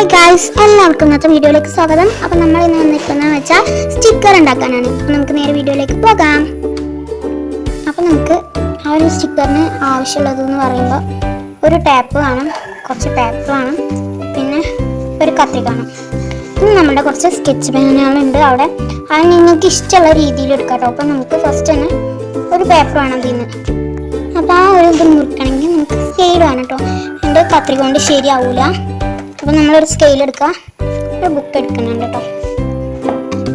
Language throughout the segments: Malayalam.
ഹായ് ഗായ്സ് എല്ലാവർക്കും ഇന്നത്തെ വീഡിയോയിലേക്ക് സ്വാഗതം. അപ്പം നമ്മൾ ഇന്ന് വന്നിരിക്കുന്നതെന്ന് വെച്ചാൽ സ്റ്റിക്കർ ഉണ്ടാക്കാനാണ്. അപ്പം നമുക്ക് നേരെ വീഡിയോയിലേക്ക് പോകാം. അപ്പം നമുക്ക് ആ ഒരു സ്റ്റിക്കറിന് ആവശ്യമുള്ളത് എന്ന് പറയുമ്പോൾ ഒരു ടാപ്പ് വേണം കുറച്ച് പേപ്പർ വേണം പിന്നെ ഒരു കത്തി കാണും പിന്നെ നമ്മുടെ കുറച്ച് സ്കെച്ച് പെന്നുകളുണ്ട് അവിടെ. അത് നിങ്ങൾക്ക് ഇഷ്ടമുള്ള രീതിയിൽ എടുക്കാം കേട്ടോ. അപ്പം നമുക്ക് ഫസ്റ്റ് തന്നെ ഒരു പേപ്പർ വേണം ഇതിന് അപ്പോൾ ആ ഒരു ഇത് മുറിക്കണമെങ്കിൽ നമുക്ക് സ്കെയിൽ വേണം കേട്ടോ. എന്റെ കത്രിക കൊണ്ട് ശരിയാവൂല. അപ്പോൾ നമ്മളൊരു സ്കെയിൽ എടുക്കുക ഒരു ബുക്ക് എടുക്കുന്നുണ്ട് കേട്ടോ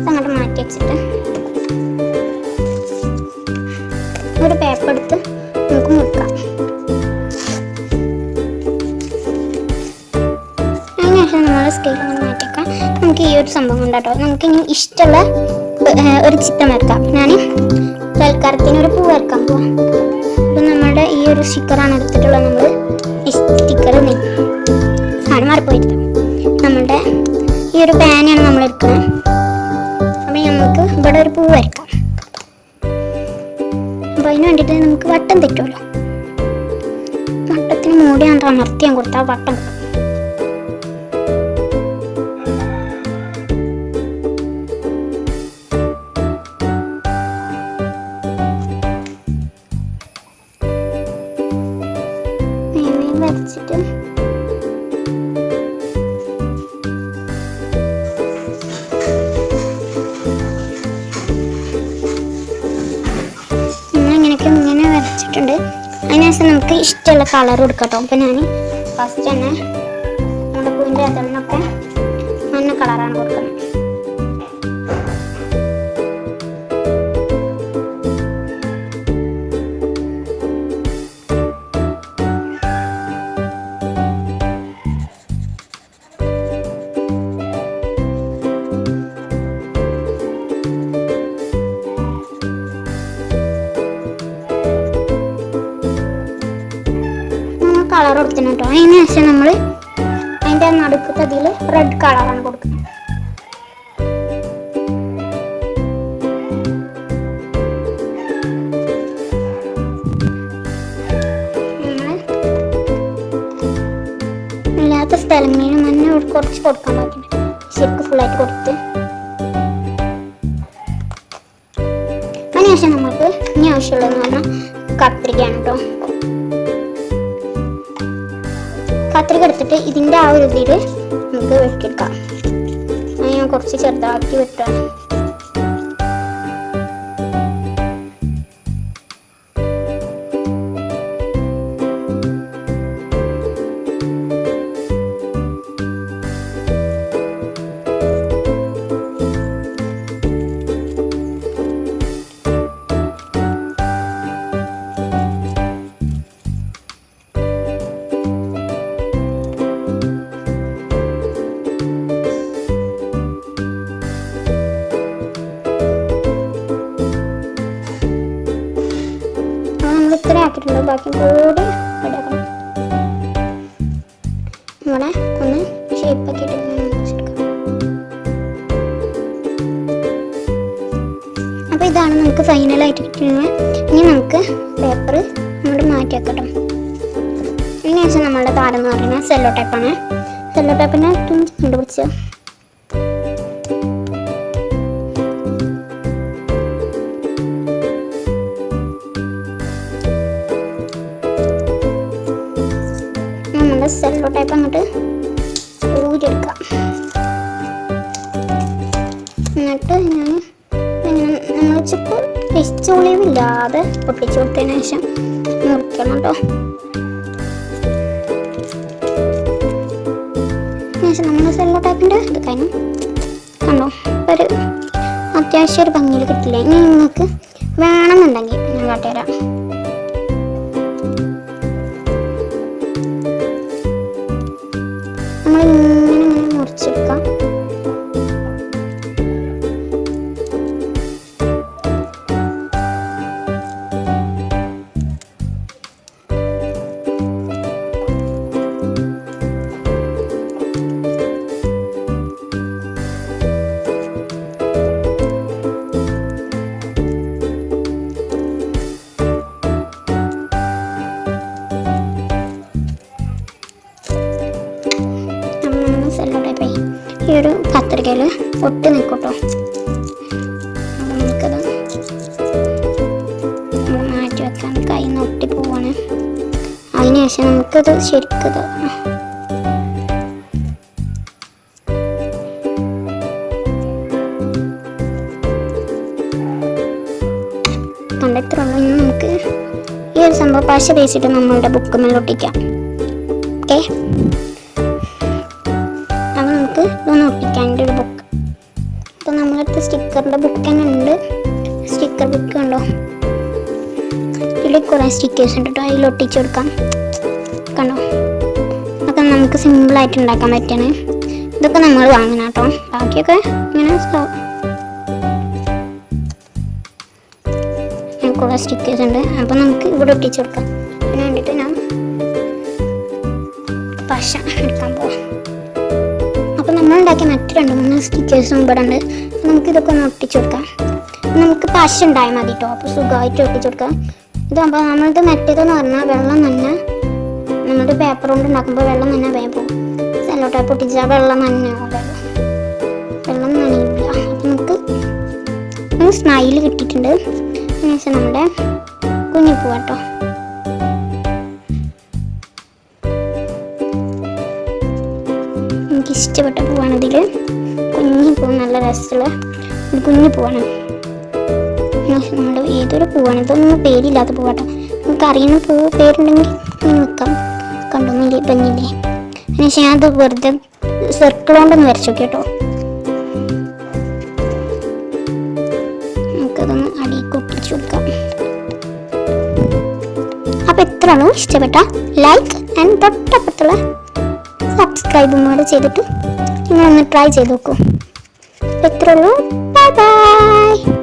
അങ്ങോട്ട് മാറ്റി വെച്ചിട്ട് ഒരു പേപ്പർ എടുത്ത് നമുക്ക് അതിനുശേഷം നമ്മൾ സ്കെയിൽ നമുക്ക് ഈ ഒരു സംഭവം ഉണ്ട് കേട്ടോ നമുക്ക് ഇനി ഇഷ്ടമുള്ള ഒരു ചിത്രം വരക്കാം. ഞാൻ തൽക്കാലത്തിന് ഒരു പൂ വരക്കാം പോവാം അപ്പം നമ്മുടെ ഈ ഒരു സ്റ്റിക്കറാണ് എടുത്തിട്ടുള്ളത് നമ്മൾ സ്റ്റിക്കർ ആണ് മാറിപ്പോയിട്ട് നമ്മളുടെ ഈ ഒരു പാനാണ് നമ്മൾ എടുക്കുന്നത്. അപ്പം നമുക്ക് ഇവിടെ ഒരു പൂ വരക്കാം അപ്പം അതിന് വേണ്ടിയിട്ട് നമുക്ക് വട്ടം തെറ്റുമല്ലോ വട്ടത്തിന് മൂടി ഞാൻ അമർത്തി ഞാൻ കൊടുത്താൽ വട്ടം. കിട്ടും ഇഷ്ടമുള്ള കളർ കൊടുക്കട്ടോ. അപ്പം ഞാൻ ഫസ്റ്റ് തന്നെ നമ്മുടെ പൂവിന്റെ അതിനൊക്കെ മഞ്ഞ കളറാണ് കൊടുക്കുന്നത്. കളർ കൊടുക്കണം കേട്ടോ അതിന് ശേഷം നമ്മൾ അതിന്റെ നടുക്കത്തതിൽ റെഡ് കളറാണ് കൊടുക്കുന്നത്. ഇല്ലാത്ത സ്ഥലങ്ങളിൽ കുറച്ച് കൊടുക്കാൻ പറ്റും ശരിക്കും ഫുള്ളായിട്ട് കൊടുത്ത്. അതിനുശേഷം നമുക്ക് ഇനി ആവശ്യമുള്ളതെന്ന് പറഞ്ഞാൽ കത്രികയാണ് കേട്ടോ കത്രിക എടുത്തിട്ട് ഇതിന്റെ ആ ഒരു ഇതിൽ നമുക്ക് വെട്ടിയെടുക്കാം. ഞാൻ കുറച്ച് ചെറുതാക്കി വെട്ടാണ് ഇത്ര ബാക്കി കൂടി റെഡിയാക്കണം ഇവിടെ ഒന്ന് ഷേപ്പൊക്കെ ആക്കിയിട്ട് അപ്പോൾ ഇതാണ് നമുക്ക് ഫൈനലായിട്ട് കിട്ടുന്നത് ഇനി നമുക്ക് പേപ്പർ അങ്ങോട്ട് മാറ്റി ഇനി വെച്ചാൽ നമ്മളുടെ താരം എന്ന് പറയുന്നത് സെല്ലോ ടൈപ്പാണ് സെല്ലോ ടൈപ്പിനെ കണ്ടുപിടിച്ചോ നമ്മുടെ സെല്ലോ ടൈപ്പ് അങ്ങോട്ട് ഊരിയെടുക്കാം. എന്നിട്ട് ഞാൻ നമ്മൾ ചിപ്പ് പിച്ചൊളിവില്ലാതെ പൊട്ടിച്ചു കൊടുത്തതിന് ശേഷം മുറിക്കണം കേട്ടോ. ശേഷം നമ്മൾ സെല്ലോ ടൈപ്പിന്റെ ഇത് കണ്ടോ? ഒരു അത്യാവശ്യം ഒരു ഭംഗിയിൽ കിട്ടില്ല? ഇനി നിങ്ങൾക്ക് വേണമെന്നുണ്ടെങ്കിൽ ഞാൻ കാട്ടിത്തരാം ഒരു കത്രികയിൽ ഒട്ടി നിൽക്കൂട്ടോ. നമുക്കത് മാറ്റി വെക്കാൻ കൈ നിന്ന് ഒട്ടി പോവാണ്. അതിനുശേഷം നമുക്കത് ശരിക്കത് കണ്ടെത്തുള്ളൂ ഇനി നമുക്ക് ഈ ഒരു സംഭവം പശ തേച്ചിട്ട് നമ്മളുടെ ബുക്ക് ഒട്ടിക്കാം ഓക്കെ എന്റെ ഒരു ബുക്ക് അപ്പോൾ നമ്മളടുത്ത് സ്റ്റിക്കറിന്റെ ബുക്ക് തന്നെ ഉണ്ട്. സ്റ്റിക്കർ ബുക്ക് കണ്ടോ? ഇതിൽ കുറേ സ്റ്റിക്കേഴ്സ് ഉണ്ട് കേട്ടോ അതിൽ ഒട്ടിച്ചു കൊടുക്കാം. കണ്ടോ? അതൊക്കെ നമുക്ക് സിമ്പിളായിട്ട് ഉണ്ടാക്കാൻ പറ്റണേ. ഇതൊക്കെ നമ്മൾ വാങ്ങണം കേട്ടോ ബാക്കിയൊക്കെ ഇങ്ങനെ കുറേ സ്റ്റിക്കേഴ്സ് ഉണ്ട്. അപ്പോൾ നമുക്ക് ഇവിടെ ഒട്ടിച്ചു കൊടുക്കാം. അതിന് വേണ്ടിയിട്ട് ഞാൻ പശ എടുക്കാൻ പോവാം. നമ്മൾ ഉണ്ടാക്കിയ മറ്റ് രണ്ട് മൂന്ന് സ്റ്റിക്കേഴ്സും ഇവിടെ ഉണ്ട് നമുക്കിതൊക്കെ ഒന്ന് ഒട്ടിച്ചു കൊടുക്കാം. നമുക്ക് പശ ഉണ്ടായാൽ മതി കേട്ടോ അപ്പോൾ സുഖമായിട്ട് ഒട്ടിച്ചു കൊടുക്കാം. ഇതാകുമ്പോൾ നമ്മളത് മറ്റേതെന്ന് പറഞ്ഞാൽ വെള്ളം തന്നെ നമ്മുടെ പേപ്പർ കൊണ്ട് ഉണ്ടാക്കുമ്പോൾ വെള്ളം തന്നെ വേഗം പോകും സെല്ലോ ടൈപ്പ് ഒട്ടിച്ചാൽ വെള്ളം തന്നെ വെള്ളം നനയില്ല. അപ്പം നമുക്ക് നമുക്ക് സ്മൈൽ കിട്ടിയിട്ടുണ്ട്. എന്നുവെച്ചാൽ നമ്മുടെ കുഞ്ഞിപ്പൂ കേട്ടോ ഇഷ്ടപ്പെട്ട പൂവാണ് ഇതിൽ കുഞ്ഞു പൂ നല്ല രസമുള്ള കുഞ്ഞു പൂവാണ്. നമ്മുടെ ഏതൊരു പൂവാണ്? ഇതൊന്നും പേരില്ലാത്ത പൂവാട്ടോ. നമുക്ക് അറിയുന്ന പൂ പേരുണ്ടെങ്കിൽ നിൽക്കാം കണ്ടൊന്നില്ലേ പഞ്ഞില്ലേ പക്ഷേ അത് വെറുതെ സർക്കിൾ കൊണ്ടൊന്ന് വരച്ചു കേട്ടോ നമുക്കതൊന്ന് അടി ഒട്ടിച്ചു കൊടുക്കാം. അപ്പൊ എത്രയാണോ ഇഷ്ടപ്പെട്ട ലൈക്ക് ആൻഡ് തൊട്ടപ്പുറത്തുള്ള സബ്സ്ക്രൈബും കൂടെ ചെയ്തിട്ട് നിങ്ങളൊന്ന് ട്രൈ ചെയ്ത് നോക്കൂ. ഇത്രയുള്ളൂ ബൈ ബൈ